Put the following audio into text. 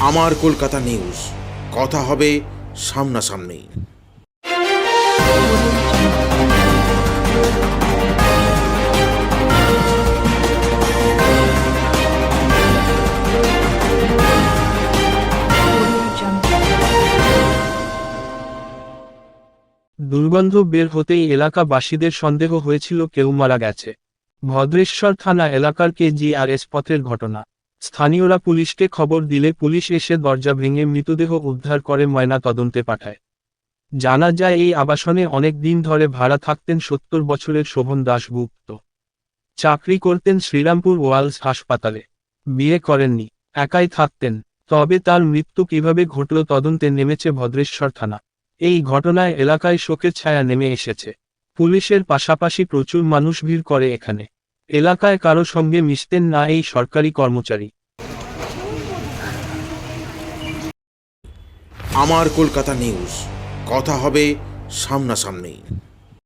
আমার কলকাতা নিউজ। কথা হবে সামনাসামনি। দুর্গন্ধ বের হতেই এলাকাবাসীদের সন্দেহ হয়েছিল কেউ মারা গেছে। ভদ্রেশ্বর থানা এলাকার কেজিআরএস পথের ঘটনা। স্থানীয়রা পুলিশকে খবর দিলে পুলিশ এসে দরজা ভেঙে মৃতদেহ উদ্ধার করে ময়না তদন্তে পাঠায়। জানা যায় এই আবাসনে অনেক দিন ধরে ভাড়া থাকতেন সত্তর বছরের শোভন দাশগুপ্ত। চাকরি করতেন শ্রীরামপুর ওয়ালস হাসপাতালে। বিয়ে করেননি, একাই থাকতেন, তবে তার মৃত্যু কীভাবে ঘটল তদন্তে নেমেছে ভদ্রেশ্বর থানা। এই ঘটনায় এলাকায় শোকের ছায়া নেমে এসেছে। পুলিশের পাশাপাশি প্রচুর মানুষ ভিড় করে এখানে। এলাকায় কারও সঙ্গে মিশতেন না এই সরকারি কর্মচারী। আমার কলকাতা নিউজ। কথা হবে সামনাসামনি